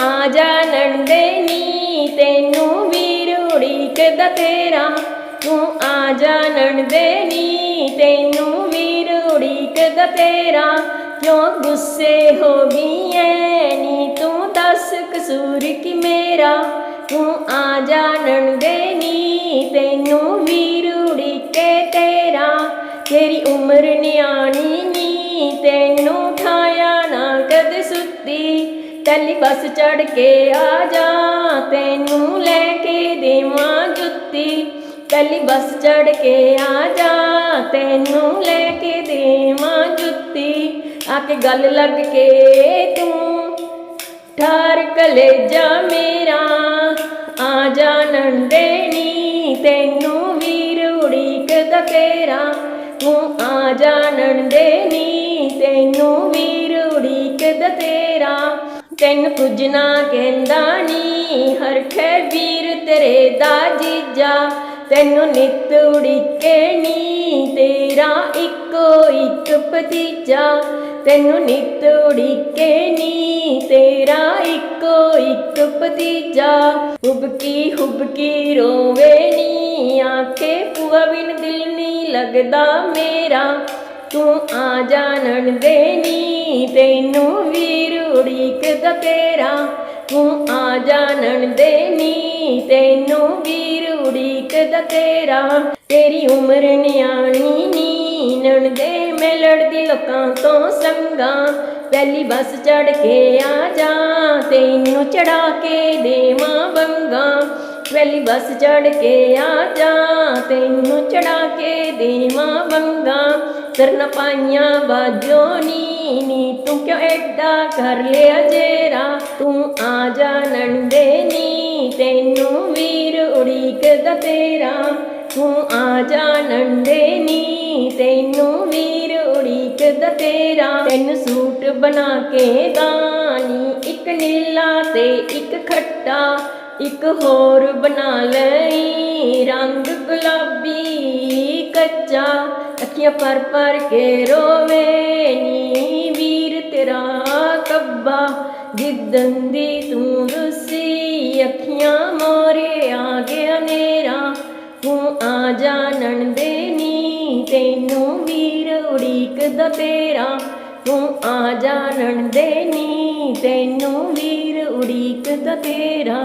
ਆ ਜਾ ਨੰਦੇ ਨੀ, ਤੈਨੂੰ ਵੀਰ ਉਡੀਕਦਾ ਤੇਰਾ। ਤੂੰ ਆ ਜਾ ਨੰਦੇ ਨੀ, ਤੈਨੂੰ ਵੀਰ ਉਡੀਕਦਾ ਤੇਰਾ। ਕਿਉਂ ਗੁੱਸੇ ਹੋ ਗਈ ਐ ਨੀ, ਤੂੰ ਦੱਸ ਕਸੂਰ ਕੀ ਮੇਰਾ। ਤੂੰ ਆ ਜਾ ਨੰਦੇ ਨੀ, ਤੈਨੂੰ ਵੀਰ ਉਡੀਕੇ ਤੇਰਾ। ਤੇਰੀ ਉਮਰ ਨਿਆਣੀ ਨੀ, ਤੈਨੂੰ ਠਾਇਆ ਨਾ ਕਦ ਸੁੱਤੀ। ਤੈਲੀ ਬੱਸ ਚੜ ਕੇ ਆ ਜਾ, ਤੈਨੂੰ ਲੈ ਕੇ ਦੇਵਾਂ ਜੁੱਤੀ। ਤੈਲੀ ਬੱਸ ਚੜ ਕੇ ਆ ਜਾ, ਤੈਨੂੰ ਲੈ ਕੇ ਦੇਵਾਂ ਜੁੱਤੀ। ਆ ਕੇ ਗੱਲ ਲੱਗ ਕੇ ਤੂੰ ਠਾਰ ਕਲੇਜਾ ਮੇਰਾ, ਆ ਜਾ ਨੰਦੇ ਤੈਨੂੰ ਵੀਰ ਉਡੀਕਦਾ ਤੇਰਾ। ਤੂੰ ਆ ਜਾ ਨੰਦੇ ਤੈਨੂੰ ਵੀਰ ਉਡੀਕਦਾ ਤੇਰਾ। ਤੈਨੂੰ ਕੁਝ ਨਾ ਕਹਿੰਦਾ ਨੀ ਹਰਖੇ ਵੀਰ ਤੇਰੇ ਦਾ ਜੀਜਾ। ਤੈਨੂੰ ਨਿਤ ਉਡੀਕੇ ਨੀ, ਤੇਰਾ ਇੱਕੋ ਇੱਕ ਭਤੀਜਾ। ਤੈਨੂੰ ਨਿਤ ਉਡੀਕੇ ਨੀ, ਤੇਰਾ ਇੱਕੋ ਇੱਕ ਭਤੀਜਾ। ਹੁਬਕੀ ਹੁਬਕੀ ਰੋਵੇ ਆਖੇ ਪੂਆ ਬਿਨ ਦਿਲ ਨਹੀਂ ਲੱਗਦਾ ਮੇਰਾ। ਤੂੰ ਆ ਜਾਣਨ ਦੇਣੀ ਤੈਨੂੰ ਵੀਰ ਉੜੀ ਉਡੀਕਦਾ ਤੇਰਾ ਤੂੰ ਆ ਜਾਣਨ ਦੇ ਨੀ ਤੈਨੂੰ ਵੀਰ ਉਡੀਕਦਾ ਤੇਰਾ ਤੇਰੀ ਉਮਰ ਨਿਆਣੀ ਨੀ ਨਣਦੇ ਮੈਂ ਲੜਦੀ ਲੋਕਾਂ ਤੋਂ ਸੰਗਾ, ਪਹਿਲੀ ਬੱਸ ਚੜ ਕੇ ਆ ਜਾ, ਤੈਨੂੰ ਚੜਾ ਕੇ ਦੇਵਾਂ ਬੰਗਾ ਪਹਿਲੀ ਬੱਸ ਚੜ ਕੇ ਆ ਜਾ, ਤੈਨੂੰ ਚੜਾ ਕੇ ਦੇਵਾਂ ਬੰਗਾ ਤਰਨ ਪਾਈਆਂ ਬਾਜੋ ਨੀ ਨੀ। ਤੂੰ ਕਿਉਂ ਐਡਾ ਕਰ ਲਿਆ ਜੇਰਾ? ਤੂੰ ਆ ਜਾ ਨੰਦੇ ਨੀ। ਤੈਨੂੰ ਵੀਰ ਉਡੀਕਦਾ ਤੇਰਾ। ਤੂੰ ਆ ਜਾ ਨੰਦੇ ਨੀ। ਤੈਨੂੰ ਵੀਰ ਉਡੀਕਦਾ ਤੇਰਾ। ਤੈਨੂੰ ਸੂਟ ਬਣਾ ਕੇ ਦਾਨੀ। ਇੱਕ ਨੀਲਾ ਤੇ ਇੱਕ ਖੱਟਾ। ਇੱਕ ਹੋਰ ਬਣਾ ਲਈ। ਰੰਗ ਗੁਲਾਬੀ ਕੱਚਾ। ਅੱਖੀਆਂ ਪਰ ਪਰ ਕੇ ਰੋਵੇ ਨੀ ਵੀਰ ਤੇਰਾ ਕੱਬਾ। ਜਿੱਦਨ ਦੀ ਤੂੰ ਰੁੱਸੀ, ਅੱਖੀਆਂ ਮੋਰੇ ਆ ਗਿਆ ਨੇਰਾ ਤੂੰ ਆ ਜਾਣਨ ਦੇ ਨੀ, ਤੈਨੂੰ ਵੀਰ ਉਡੀਕਦਾ ਤੇਰਾ। ਤੂੰ ਆ ਜਾਣਨ ਦੇ ਨੀ, ਤੈਨੂੰ ਵੀਰ ਉਡੀਕਦਾ ਤੇਰਾ।